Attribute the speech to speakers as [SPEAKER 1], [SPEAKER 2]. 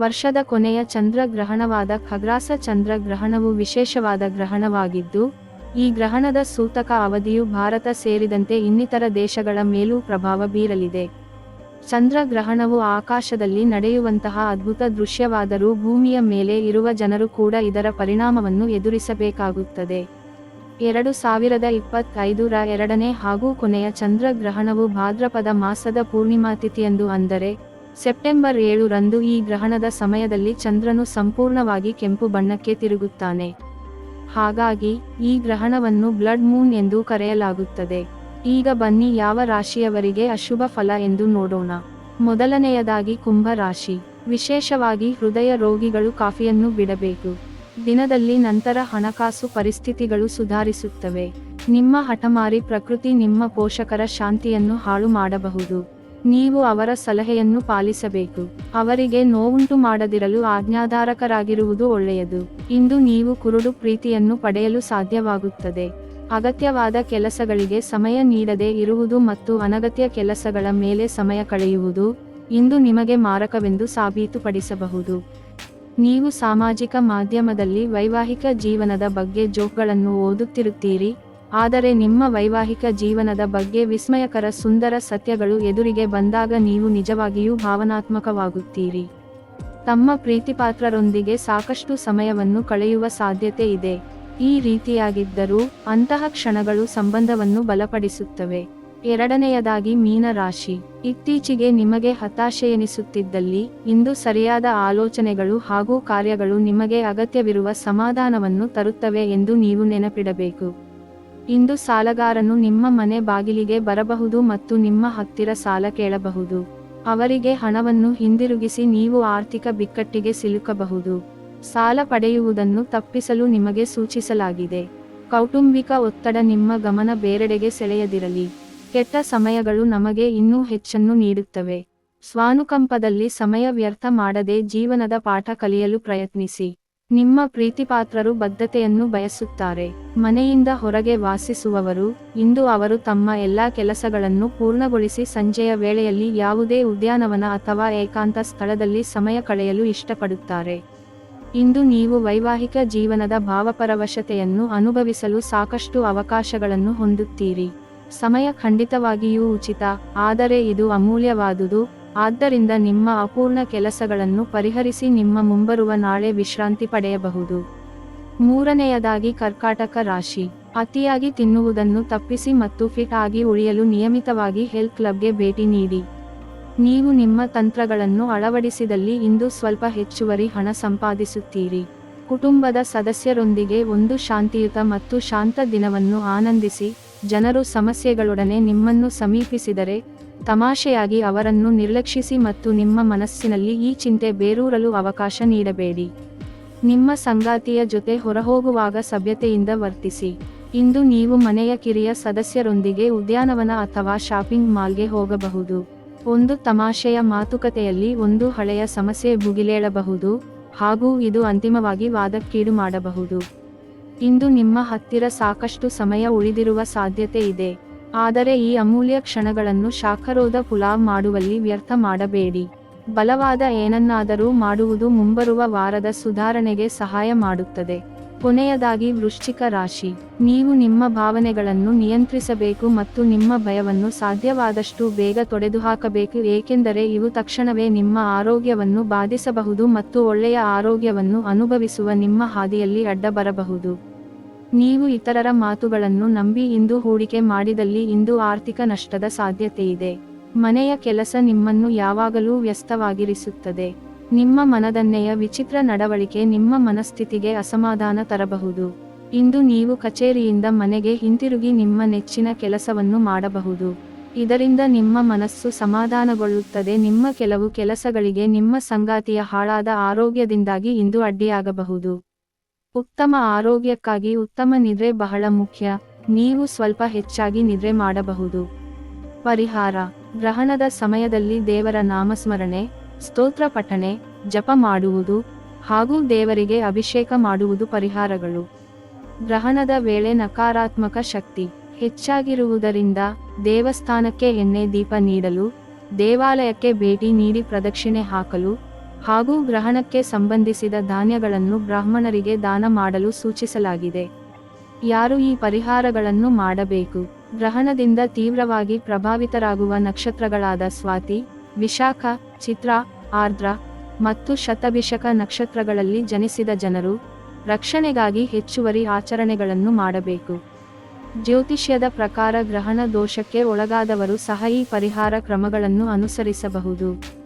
[SPEAKER 1] ವರ್ಷದ ಕೊನೆಯ ಚಂದ್ರಗ್ರಹಣವಾದ ಖಗ್ರಾಸ ಚಂದ್ರಗ್ರಹಣವು ವಿಶೇಷವಾದ ಗ್ರಹಣವಾಗಿದ್ದು, ಈ ಗ್ರಹಣದ ಸೂತಕ ಅವಧಿಯು ಭಾರತ ಸೇರಿದಂತೆ ಇನ್ನಿತರ ದೇಶಗಳ ಮೇಲೂ ಪ್ರಭಾವ ಬೀರಲಿದೆ. ಚಂದ್ರಗ್ರಹಣವು ಆಕಾಶದಲ್ಲಿ ನಡೆಯುವಂತಹ ಅದ್ಭುತ ದೃಶ್ಯವಾದರೂ ಭೂಮಿಯ ಮೇಲೆ ಇರುವ ಜನರು ಕೂಡ ಇದರ ಪರಿಣಾಮವನ್ನು ಎದುರಿಸಬೇಕಾಗುತ್ತದೆ. ಎರಡು ಸಾವಿರದ ಇಪ್ಪತ್ತೈದರ ಎರಡನೇ ಹಾಗೂ ಕೊನೆಯ ಚಂದ್ರಗ್ರಹಣವು ಭಾದ್ರಪದ ಮಾಸದ ಪೂರ್ಣಿಮಾ ತಿಥಿಯಂದು ಅಂದರೆ ಸೆಪ್ಟೆಂಬರ್ ಏಳು ರಂದು ಈ ಗ್ರಹಣದ ಸಮಯದಲ್ಲಿ ಚಂದ್ರನು ಸಂಪೂರ್ಣವಾಗಿ ಕೆಂಪು ಬಣ್ಣಕ್ಕೆ ತಿರುಗುತ್ತಾನೆ. ಹಾಗಾಗಿ, ಈ ಗ್ರಹಣವನ್ನು ಬ್ಲಡ್ ಮೂನ್ ಎಂದು ಕರೆಯಲಾಗುತ್ತದೆ. ಈಗ ಬನ್ನಿ ಯಾವ ರಾಶಿಯವರಿಗೆ ಅಶುಭ ಫಲ ಎಂದು ನೋಡೋಣ. ಮೊದಲನೆಯದಾಗಿ ಕುಂಭ ರಾಶಿ. ವಿಶೇಷವಾಗಿ ಹೃದಯ ರೋಗಿಗಳು ಕಾಫಿಯನ್ನು ಬಿಡಬೇಕು. ದಿನದಲ್ಲಿ ನಂತರ ಹಣಕಾಸು ಪರಿಸ್ಥಿತಿಗಳು ಸುಧಾರಿಸುತ್ತವೆ. ನಿಮ್ಮ ಹಠಮಾರಿ ಪ್ರಕೃತಿ ನಿಮ್ಮ ಪೋಷಕರ ಶಾಂತಿಯನ್ನು ಹಾಳು ಮಾಡಬಹುದು. ನೀವು ಅವರ ಸಲಹೆಯನ್ನು ಪಾಲಿಸಬೇಕು. ಅವರಿಗೆ ನೋವುಂಟು ಮಾಡದಿರಲು ಆಜ್ಞಾಧಾರಕರಾಗಿರುವುದು ಒಳ್ಳೆಯದು. ಇಂದು ನೀವು ಕುರುಡು ಪ್ರೀತಿಯನ್ನು ಪಡೆಯಲು ಸಾಧ್ಯವಾಗುತ್ತದೆ. ಅಗತ್ಯವಾದ ಕೆಲಸಗಳಿಗೆ ಸಮಯ ನೀಡದೆ ಇರುವುದು ಮತ್ತು ಅನಗತ್ಯ ಕೆಲಸಗಳ ಮೇಲೆ ಸಮಯ ಕಳೆಯುವುದು ಇಂದು ನಿಮಗೆ ಮಾರಕವೆಂದು ಸಾಬೀತುಪಡಿಸಬಹುದು. ನೀವು ಸಾಮಾಜಿಕ ಮಾಧ್ಯಮದಲ್ಲಿ ವೈವಾಹಿಕ ಜೀವನದ ಬಗ್ಗೆ ಜೋಕ್ಗಳನ್ನು ಓದುತ್ತಿರುತ್ತೀರಿ. ಆದರೆ ನಿಮ್ಮ ವೈವಾಹಿಕ ಜೀವನದ ಬಗ್ಗೆ ವಿಸ್ಮಯಕರ ಸುಂದರ ಸತ್ಯಗಳು ಎದುರಿಗೆ ಬಂದಾಗ ನೀವು ನಿಜವಾಗಿಯೂ ಭಾವನಾತ್ಮಕವಾಗುತ್ತೀರಿ. ತಮ್ಮ ಪ್ರೀತಿಪಾತ್ರರೊಂದಿಗೆ ಸಾಕಷ್ಟು ಸಮಯವನ್ನು ಕಳೆಯುವ ಸಾಧ್ಯತೆ ಇದೆ. ಈ ರೀತಿಯಾಗಿದ್ದರೂ ಅಂತಹ ಕ್ಷಣಗಳು ಸಂಬಂಧವನ್ನು ಬಲಪಡಿಸುತ್ತವೆ. ಎರಡನೆಯದಾಗಿ ಮೀನ ರಾಶಿ. ಇತ್ತೀಚೆಗೆ ನಿಮಗೆ ಹತಾಶೆಯೆನಿಸುತ್ತಿದ್ದಲ್ಲಿ ಇಂದು ಸರಿಯಾದ ಆಲೋಚನೆಗಳು ಹಾಗೂ ಕಾರ್ಯಗಳು ನಿಮಗೆ ಅಗತ್ಯವಿರುವ ಸಮಾಧಾನವನ್ನು ತರುತ್ತವೆ ಎಂದು ನೀವು ನೆನಪಿಡಬೇಕು. ಇಂದು ಸಾಲಗಾರನು ನಿಮ್ಮ ಮನೆ ಬಾಗಿಲಿಗೆ ಬರಬಹುದು ಮತ್ತು ನಿಮ್ಮ ಹತ್ತಿರ ಸಾಲ ಕೇಳಬಹುದು. ಅವರಿಗೆ ಹಣವನ್ನು ಹಿಂದಿರುಗಿಸಿ ನೀವು ಆರ್ಥಿಕ ಬಿಕ್ಕಟ್ಟಿಗೆ ಸಿಲುಕಬಹುದು. ಸಾಲ ಪಡೆಯುವುದನ್ನು ತಪ್ಪಿಸಲು ನಿಮಗೆ ಸೂಚಿಸಲಾಗಿದೆ. ಕೌಟುಂಬಿಕ ಒತ್ತಡ ನಿಮ್ಮ ಗಮನ ಬೇರೆಡೆಗೆ ಸೆಳೆಯದಿರಲಿ. ಕೆಟ್ಟ ಸಮಯಗಳು ನಮಗೆ ಇನ್ನೂ ಹೆಚ್ಚನ್ನು ನೀಡುತ್ತವೆ. ಸ್ವಾನುಕಂಪದಲ್ಲಿ ಸಮಯ ವ್ಯರ್ಥ ಮಾಡದೆ ಜೀವನದ ಪಾಠ ಕಲಿಯಲು ಪ್ರಯತ್ನಿಸಿ. ನಿಮ್ಮ ಪ್ರೀತಿಪಾತ್ರರು ಬದ್ಧತೆಯನ್ನು ಬಯಸುತ್ತಾರೆ. ಮನೆಯಿಂದ ಹೊರಗೆ ವಾಸಿಸುವವರು, ಇಂದು ಅವರು ತಮ್ಮ ಎಲ್ಲಾ ಕೆಲಸಗಳನ್ನು ಪೂರ್ಣಗೊಳಿಸಿ ಸಂಜೆಯ ವೇಳೆಯಲ್ಲಿ ಯಾವುದೇ ಉದ್ಯಾನವನ ಅಥವಾ ಏಕಾಂತ ಸ್ಥಳದಲ್ಲಿ ಸಮಯ ಕಳೆಯಲು ಇಷ್ಟಪಡುತ್ತಾರೆ. ಇಂದು ನೀವು ವೈವಾಹಿಕ ಜೀವನದ ಭಾವಪರವಶತೆಯನ್ನು ಅನುಭವಿಸಲು ಸಾಕಷ್ಟು ಅವಕಾಶಗಳನ್ನು ಹೊಂದುತ್ತೀರಿ. ಸಮಯ ಖಂಡಿತವಾಗಿಯೂ ಉಚಿತ, ಆದರೆ ಇದು ಅಮೂಲ್ಯವಾದುದು ಆದ್ದರಿಂದ ನಿಮ್ಮ ಅಪೂರ್ಣ ಕೆಲಸಗಳನ್ನು ಪರಿಹರಿಸಿ ನಿಮ್ಮ ಮುಂಬರುವ ನಾಳೆ ವಿಶ್ರಾಂತಿ ಪಡೆಯಬಹುದು. ಮೂರನೆಯದಾಗಿ ಕರ್ಕಾಟಕ ರಾಶಿ. ಅತಿಯಾಗಿ ತಿನ್ನುವುದನ್ನು ತಪ್ಪಿಸಿ ಮತ್ತು ಫಿಟ್ ಆಗಿ ಉಳಿಯಲು ನಿಯಮಿತವಾಗಿ ಹೆಲ್ತ್ ಕ್ಲಬ್ಗೆ ಭೇಟಿ ನೀಡಿ. ನೀವು ನಿಮ್ಮ ತಂತ್ರಗಳನ್ನು ಅಳವಡಿಸಿದಲ್ಲಿ ಇಂದು ಸ್ವಲ್ಪ ಹೆಚ್ಚುವರಿ ಹಣ ಸಂಪಾದಿಸುತ್ತೀರಿ. ಕುಟುಂಬದ ಸದಸ್ಯರೊಂದಿಗೆ ಒಂದು ಶಾಂತಿಯುತ ಮತ್ತು ಶಾಂತ ದಿನವನ್ನು ಆನಂದಿಸಿ, ಜನರು ಸಮಸ್ಯೆಗಳೊಡನೆ ನಿಮ್ಮನ್ನು ಸಮೀಪಿಸಿದರೆ ತಮಾಷೆಯಾಗಿ ಅವರನ್ನು ನಿರ್ಲಕ್ಷಿಸಿ ಮತ್ತು ನಿಮ್ಮ ಮನಸ್ಸಿನಲ್ಲಿ ಈ ಚಿಂತೆ ಬೇರೂರಲು ಅವಕಾಶ ನೀಡಬೇಡಿ. ನಿಮ್ಮ ಸಂಗಾತಿಯ ಜೊತೆ ಹೊರಹೋಗುವಾಗ ಸಭ್ಯತೆಯಿಂದ ವರ್ತಿಸಿ. ಇಂದು ನೀವು ಮನೆಯ ಕಿರಿಯ ಸದಸ್ಯರೊಂದಿಗೆ ಉದ್ಯಾನವನ ಅಥವಾ ಶಾಪಿಂಗ್ ಮಾಲ್ಗೆ ಹೋಗಬಹುದು. ಒಂದು ತಮಾಷೆಯ ಮಾತುಕತೆಯಲ್ಲಿ ಒಂದು ಹಳೆಯ ಸಮಸ್ಯೆ ಭುಗಿಲೇಳಬಹುದು ಹಾಗೂ ಇದು ಅಂತಿಮವಾಗಿ ವಾದಕ್ಕೀಡು ಮಾಡಬಹುದು. ಇಂದು ನಿಮ್ಮ ಹತ್ತಿರ ಸಾಕಷ್ಟು ಸಮಯ ಉಳಿದಿರುವ ಸಾಧ್ಯತೆ ಇದೆ. ಆದರೆ ಈ ಅಮೂಲ್ಯ ಕ್ಷಣಗಳನ್ನು ಶಾಖರೋಧ ಪುಲಾವ್ ಮಾಡುವಲ್ಲಿ ವ್ಯರ್ಥ ಮಾಡಬೇಡಿ. ಬಲವಾದ ಏನನ್ನಾದರೂ ಮಾಡುವುದು ಮುಂಬರುವ ವಾರದ ಸುಧಾರಣೆಗೆ ಸಹಾಯ ಮಾಡುತ್ತದೆ. ಕೊನೆಯದಾಗಿ ವೃಶ್ಚಿಕ ರಾಶಿ. ನೀವು ನಿಮ್ಮ ಭಾವನೆಗಳನ್ನು ನಿಯಂತ್ರಿಸಬೇಕು ಮತ್ತು ನಿಮ್ಮ ಭಯವನ್ನು ಸಾಧ್ಯವಾದಷ್ಟು ಬೇಗ ತೊಡೆದುಹಾಕಬೇಕು, ಏಕೆಂದರೆ ಇವು ತಕ್ಷಣವೇ ನಿಮ್ಮ ಆರೋಗ್ಯವನ್ನು ಬಾಧಿಸಬಹುದು ಮತ್ತು ಒಳ್ಳೆಯ ಆರೋಗ್ಯವನ್ನು ಅನುಭವಿಸುವ ನಿಮ್ಮ ಹಾದಿಯಲ್ಲಿ ಅಡ್ಡ ಬರಬಹುದು ನೀವು ಇತರರ ಮಾತುಗಳನ್ನು ನಂಬಿ ಇಂದು ಹೂಡಿಕೆ ಮಾಡಿದಲ್ಲಿ ಇಂದು ಆರ್ಥಿಕ ನಷ್ಟದ ಸಾಧ್ಯತೆಯಿದೆ. ಮನೆಯ ಕೆಲಸ ನಿಮ್ಮನ್ನು ಯಾವಾಗಲೂ ವ್ಯಸ್ತವಾಗಿರಿಸುತ್ತದೆ. ನಿಮ್ಮ ಮನದನ್ನೆಯ ವಿಚಿತ್ರ ನಡವಳಿಕೆ ನಿಮ್ಮ ಮನಸ್ಥಿತಿಗೆ ಅಸಮಾಧಾನ ತರಬಹುದು. ಇಂದು ನೀವು ಕಚೇರಿಯಿಂದ ಮನೆಗೆ ಹಿಂತಿರುಗಿ ನಿಮ್ಮ ನೆಚ್ಚಿನ ಕೆಲಸವನ್ನು ಮಾಡಬಹುದು. ಇದರಿಂದ ನಿಮ್ಮ ಮನಸ್ಸು ಸಮಾಧಾನಗೊಳ್ಳುತ್ತದೆ. ನಿಮ್ಮ ಕೆಲವು ಕೆಲಸಗಳಿಗೆ ನಿಮ್ಮ ಸಂಗಾತಿಯ ಹಾಳಾದ ಆರೋಗ್ಯದಿಂದಾಗಿ ಇಂದು ಅಡ್ಡಿಯಾಗಬಹುದು. ಉತ್ತಮ ಆರೋಗ್ಯಕ್ಕಾಗಿ ಉತ್ತಮ ನಿದ್ರೆ ಬಹಳ ಮುಖ್ಯ. ನೀವು ಸ್ವಲ್ಪ ಹೆಚ್ಚಾಗಿ ನಿದ್ರೆ ಮಾಡಬಹುದು. ಪರಿಹಾರ. ಗ್ರಹಣದ ಸಮಯದಲ್ಲಿ ದೇವರ ನಾಮಸ್ಮರಣೆ, ಸ್ತೋತ್ರ ಪಠಣೆ, ಜಪ ಮಾಡುವುದು ಹಾಗೂ ದೇವರಿಗೆ ಅಭಿಷೇಕ ಮಾಡುವುದು ಪರಿಹಾರಗಳು. ಗ್ರಹಣದ ವೇಳೆ ನಕಾರಾತ್ಮಕ ಶಕ್ತಿ ಹೆಚ್ಚಾಗಿರುವುದರಿಂದ ದೇವಸ್ಥಾನಕ್ಕೆ ಎಣ್ಣೆ ದೀಪ ನೀಡಲು, ದೇವಾಲಯಕ್ಕೆ ಭೇಟಿ ನೀಡಿ ಪ್ರದಕ್ಷಿಣೆ ಹಾಕಲು ಹಾಗೂ ಗ್ರಹಣಕ್ಕೆ ಸಂಬಂಧಿಸಿದ ಧಾನ್ಯಗಳನ್ನು ಬ್ರಾಹ್ಮಣರಿಗೆ ದಾನ ಮಾಡಲು ಸೂಚಿಸಲಾಗಿದೆ. ಯಾರು ಈ ಪರಿಹಾರಗಳನ್ನು ಮಾಡಬೇಕು? ಗ್ರಹಣದಿಂದ ತೀವ್ರವಾಗಿ ಪ್ರಭಾವಿತರಾಗುವ ನಕ್ಷತ್ರಗಳಾದ ಸ್ವಾತಿ, ವಿಶಾಖ, ಚಿತ್ರ, ಆರ್ದ್ರ ಮತ್ತು ಶತಭಿಷಕ ನಕ್ಷತ್ರಗಳಲ್ಲಿ ಜನಿಸಿದ ಜನರು ರಕ್ಷಣೆಗಾಗಿ ಹೆಚ್ಚುವರಿ ಆಚರಣೆಗಳನ್ನು ಮಾಡಬೇಕು. ಜ್ಯೋತಿಷ್ಯದ ಪ್ರಕಾರ ಗ್ರಹಣ ದೋಷಕ್ಕೆ ಒಳಗಾದವರು ಸಹ ಈ ಪರಿಹಾರ ಕ್ರಮಗಳನ್ನು ಅನುಸರಿಸಬಹುದು.